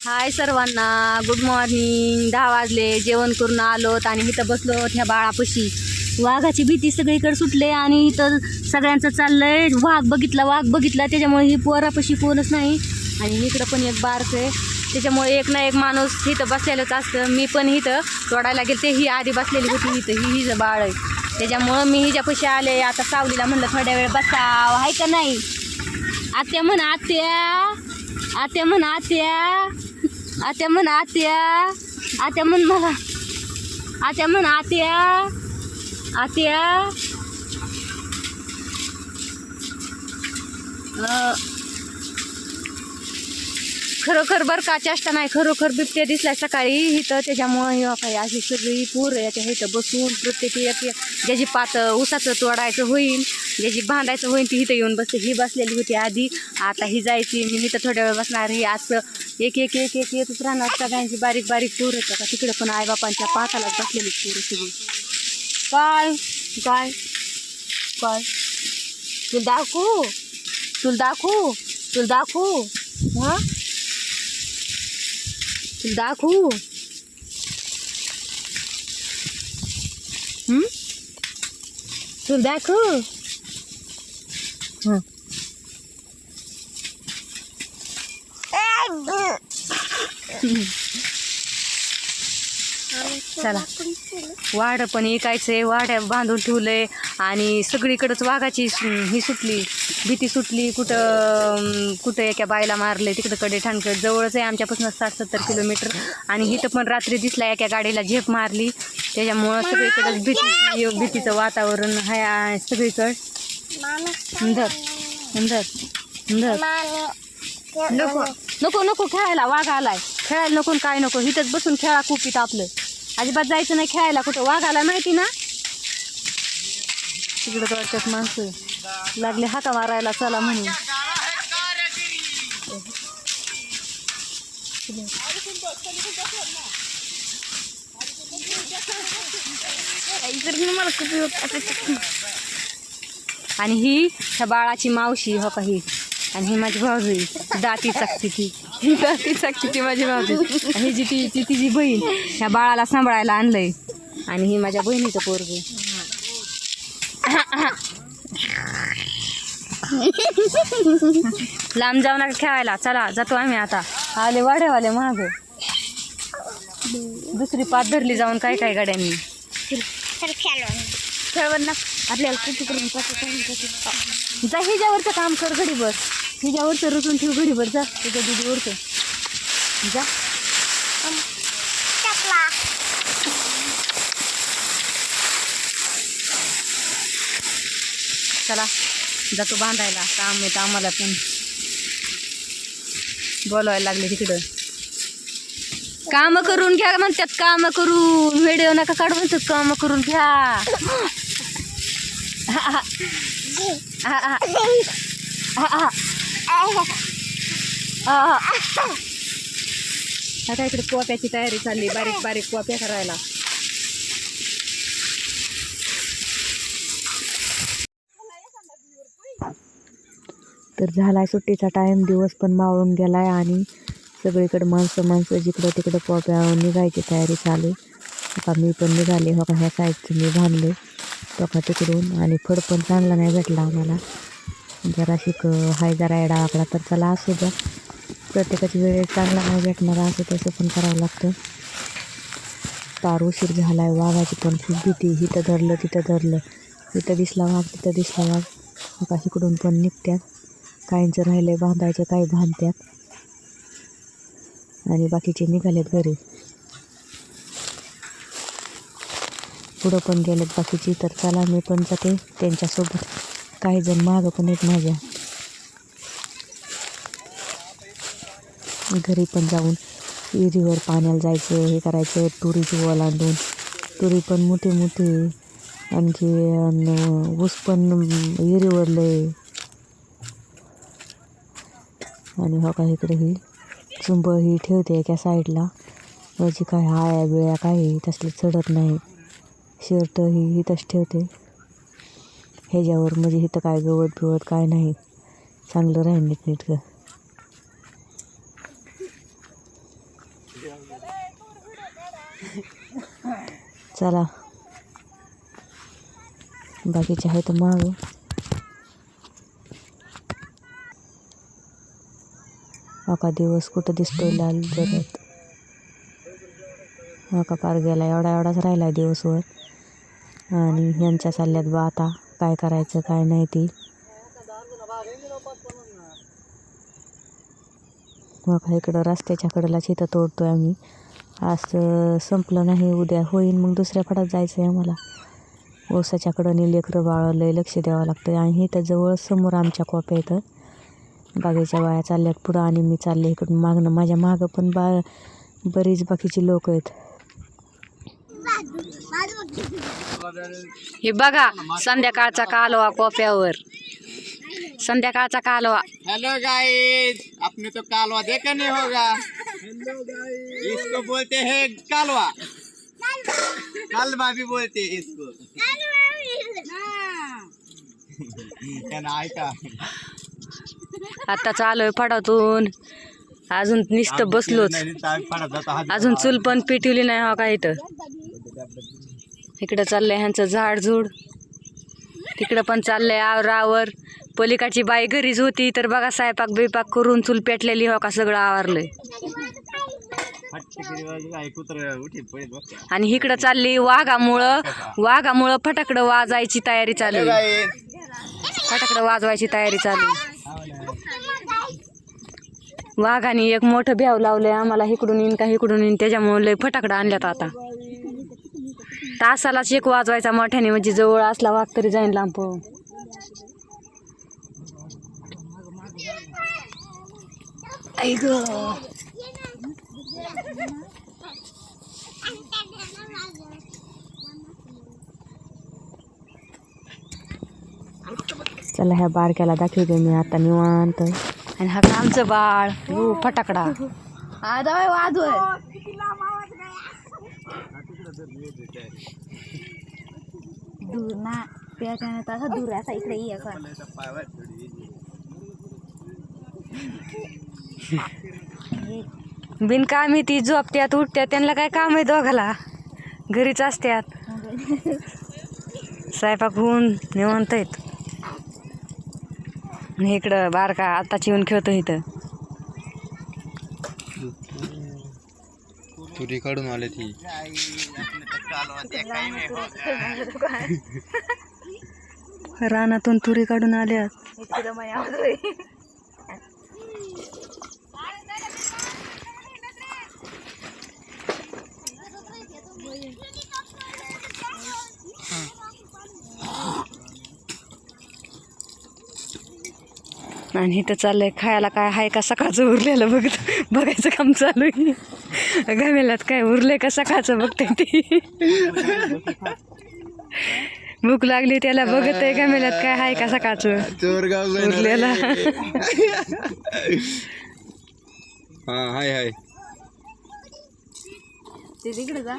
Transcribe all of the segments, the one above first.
हाय सर्वांना good morning दहा वाजले जेवण करून आलोत आणि इथं बसलो ह्या बाळापाशी. वाघाची भीती सगळीकडे सुटले आणि इथं सगळ्यांचं चाललंय. वाघ बघितला वाघ बघितला. त्याच्यामुळे ही पोरापाशी कोणच नाही. आणि इकडं पण एक बारक आहे. त्याच्यामुळे एक ना एक माणूस इथं बसलेलंच असतं. मी पण इथं तोडायला गेले ही आधी बसलेली होती. इथं ही हिचं बाळ आहे. त्याच्यामुळं मी हिच्यापाशी आले. आता सावलीला म्हणलं थोड्या वेळ बसाव. आहे का नाही? आत्या म्हण आत्या. आत्या म्हण आत्या. आत्या म्हण आत्या आत्या म्हण मला. आत्या म्हण आत्या आत्या. खरोखर बरं का चेष्टा नाही. खरोखर बिबट्या दिसल्या सकाळी इथं त्याच्यामुळं हे काही अशी सगळी पूर याच्या इथं बसून प्रत्येक एक एक ज्याची पात उसाचं तोडायचं होईल ज्याची बांधायचं होईल ती इथं येऊन बसते. ही बसलेली होती आधी. आता ही जायची. मी इथं थोड्या वेळ बसणार ही असं एक एक एक एक येतच राहणार. सगळ्यांची बारीक बारीक पूर येतं का तिकडे पण आईबापांच्या पातालाच बसलेली पूर सगळी. काय? काय? काय? तुला दाखवू? तुला दाखवू? तुला दाखवू? हां? तुला दाखवू? तुला दाखवू? चला. वाड पण ऐकायचंय वाड्या बांधून ठेवलंय आणि सगळीकडंच वाघाची ही सुटली भीती सुटली. कुठं कुठं एका बायला मारले तिकडं कडे ठाणकड जवळच आहे आमच्यापासून साठ सत्तर किलोमीटर. आणि इथं पण रात्री दिसला एका गाडीला झेप मारली. त्याच्यामुळं सगळीकडंच भीती भीतीचं वातावरण आहे सगळीकडं. नको. नको नको खेळायला वाघ आलाय. खेळायला नको काय नको. इथंच बसून खेळा कुपीत आपलं. अजिबात जायचं नाही खेळायला. कुठं वाघ आलाय माहिती ना? तिकडं वाटतात माणसं लागले हाका मारायला चला म्हणून. मला खूप आणि ही ह्या बाळाची मावशी हो का ही? आणि ही माझी भाऊजी दाती चाकती ती. ही दाती चाकती ती माझी भाऊजी. आणि ही जी ती ती तिची बहीण ह्या बाळाला सांभाळायला आणलंय. आणि ही माझ्या बहिणीचं पोरग. लांब जाऊ नका खेळायला. चला जातो आम्ही आता. आले वाड्यावाले महाग दुसरी पात धरली जाऊन काय काय गाड्यांनी. खेळवण ना आपल्याला किती करून जा हिच्यावरचं काम कर घडीभर. हिच्यावरचं रुसून ठेव घडीभर जा. तुझ्या दिदीवरचं. जा. चला जातो बांधायला. काम येतं आम्हाला पण बोलवायला लागले तिकडं. काम करून घ्या म्हणतात. काम करून. व्हिडिओ नका काढू म्हणतात. काम करून घ्या. आता इकडे पोप्याची तयारी चालली बारीक बारीक पोप्या करायला. तर झालाय सुट्टीचा टाईम दिवस पण मावळून गेलाय आणि सगळीकडे माणसं माणसं जिकडं तिकडं पोप्या निघायची तयारी चालू आता मी पण निघाले हो का? ह्या साईडचं मी बांधले. तो तिकडून आणि फड पण चांगला नाही भेटला आम्हाला. जरा शिक हाय जरा एडा आकडा तर चला असू द्या. प्रत्येकाची वेळ चांगला नाही भेटणार असं तसं पण करावं लागतं. पार उशीर झाला आहे वाघाची पण खूप भीती. इथं धरलं तिथं धरलं. इथं दिसला वाघ तिथं दिसला वाघ. आता इकडून पण निघत्यात. काहींचं राहिलं बांधायचं काही बांधत्यात. आणि बाकीचे निघालेत घरी. पुढं पण गेलेत बाकीची तर चला मी पण जाते त्यांच्यासोबत. काही जण मागं पण आहेत माझ्या. घरी पण जाऊन विहिरीवर पाण्याला जायचं हे करायचं तुरीची ओलांडून तुरी पण मोठी मोठी आणखी ऊस पण विहिरीवर लय आणि हो का इकडे ही चुंब ही ठेवते एका साईडला माझी म्हणजे काय हाया बिळ्या काही तसले चढत नाही. शर्ट ही इथंच ठेवते. ह्याच्यावर म्हणजे इथं काय गवत बिवत काय नाही. चांगलं राहील नीटनेटकं. चला. बाकीचे आहे तर माग. अका दिवस कुठं दिसतोय लाल जगत. अका पार गेला एवढा एवढाच राहिला दिवसवर आणि ह्यांच्या सल्ल्यात बा आता काय करायचं काय नाही ती. मग इकडं रस्त्याच्या कडेलाच इथं तोडतोय आम्ही. आज संपलं नाही उद्या होईन मग दुसऱ्या फडात जायचं आहे आम्हाला. ओसाच्या कडं लेकरं बाळ लय लक्ष द्यावं लागतं आणि इथं जवळ समोर आमच्या कॉप्या इथं. बागेच्या बाया चालल्यात पुढं आणि मी चालले इकडून मागणं. माझ्या मागं पण बा बरीच बाकीची लोक आहेत. हे बघा संध्याकाळचा कालवा कोफ्यावर संध्याकाळचा कालवा. हेलो गाइस आपने तो कालवा देखा नहीं होगा। इसको बोलते हैं कालवा। कालवा भी बोलते हैं इसको। ऐका आता चालूय फडातून. अजून नुसतं बसलोच. अजून चूल पण पेटवली नाही हो का इथं? इकडं चाललंय ह्यांचं झाडझूड. तिकडं पण चाललंय आवरावर पलिकाची बाई घरीच होती तर बघा सायपाक बिपाक करून चूल पेटलेली हो का सगळं आवरलंय. आणि इकडं चालली वाघामुळं. वाघामुळं फटाकडं वाजायची तयारी चालू फटाकडं वाजवायची तयारी चालू आहे. वाघाने एक मोठं भ्याव लावलंय आम्हाला. इकडून येईन का इकडून येईन त्याच्यामुळे लय फटाकडं आणल्यात आता. तासालाच एक वाजवायचा मोठ्याने म्हणजे जवळ असला वाघ तरी जाईन लांब पळून आई गं. चला ह्या बारक्याला दाखवते मी आता निवांत. आणि हा कामचं बाळ. फटाकडा. हो वाजवय दूर ना त्याच्यानं तसा दूर असा इकडे ये का बिनकामी ती झोपत्यात उठत्यात त्यांना काय काम आहे दोघाला? घरीच असत्यात. स्वयंपाक होऊन निवांत आहेत. इकडं बारका आत्ताची येऊन खेळतो इथं. तुरी काढून आले ती रानातून तुरी काढून आल्या आणि इथं चाललंय खायला काय आहे का? सकाळचं उरलेलं बघत बघायचं काम चालू आहे. गमेल्यात काय उरलंय का सकाळचं बघते ती. भूक लागली त्याला बघत आहे गमेल्यात काय आहे का सकाळचं. उरलेला. हा हाय हाय. ते तिकडे जा.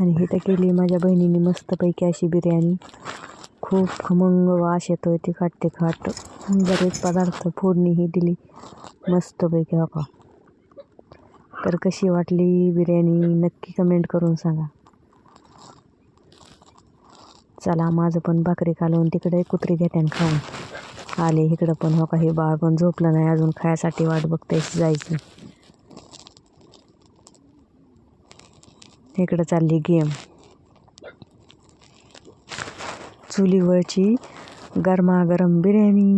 आणि इथं केली माझ्या बहिणीने मस्तपैकी अशी बिर्याणी. खूप खमंग वास येतोय खाटते खाट बरेच पदार्थ फोडणीही दिली. मस्तपैकी हो का तर कशी वाटली बिर्याणी नक्की कमेंट करून सांगा. चला माझं पण भाकरी कालवून तिकडे कुत्री घेत्यान खाऊन. आले इकडं पण हो का हे बाळ पण झोपलं नाही अजून खायसाठी वाट बघते जायची. इकडं चालली गेम. चुलीवरची गरमागरम बिर्याणी.